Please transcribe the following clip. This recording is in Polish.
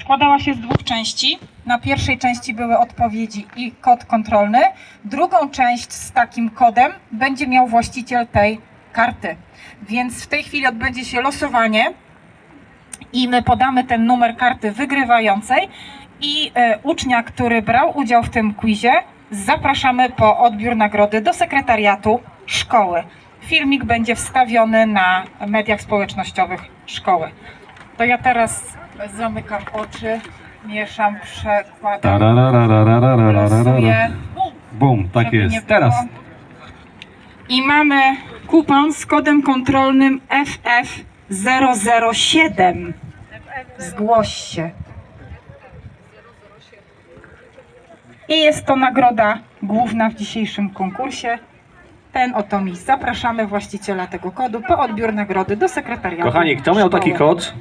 składała się z dwóch części. Na pierwszej części były odpowiedzi i kod kontrolny. Drugą część z takim kodem będzie miał właściciel tej karty. Więc w tej chwili odbędzie się losowanie i my podamy ten numer karty wygrywającej i e, ucznia, który brał udział w tym quizie, zapraszamy po odbiór nagrody do sekretariatu szkoły. Filmik będzie wstawiony na mediach społecznościowych szkoły. To ja teraz zamykam oczy, mieszam, przekładam, rysuję, Bum, tak jest. Teraz I mamy kupon z kodem kontrolnym FF007. Zgłoś się. I jest to nagroda główna w dzisiejszym konkursie. Ten oto mi. Zapraszamy właściciela tego kodu po odbiór nagrody do sekretariatu. Kochani, kto miał taki kod?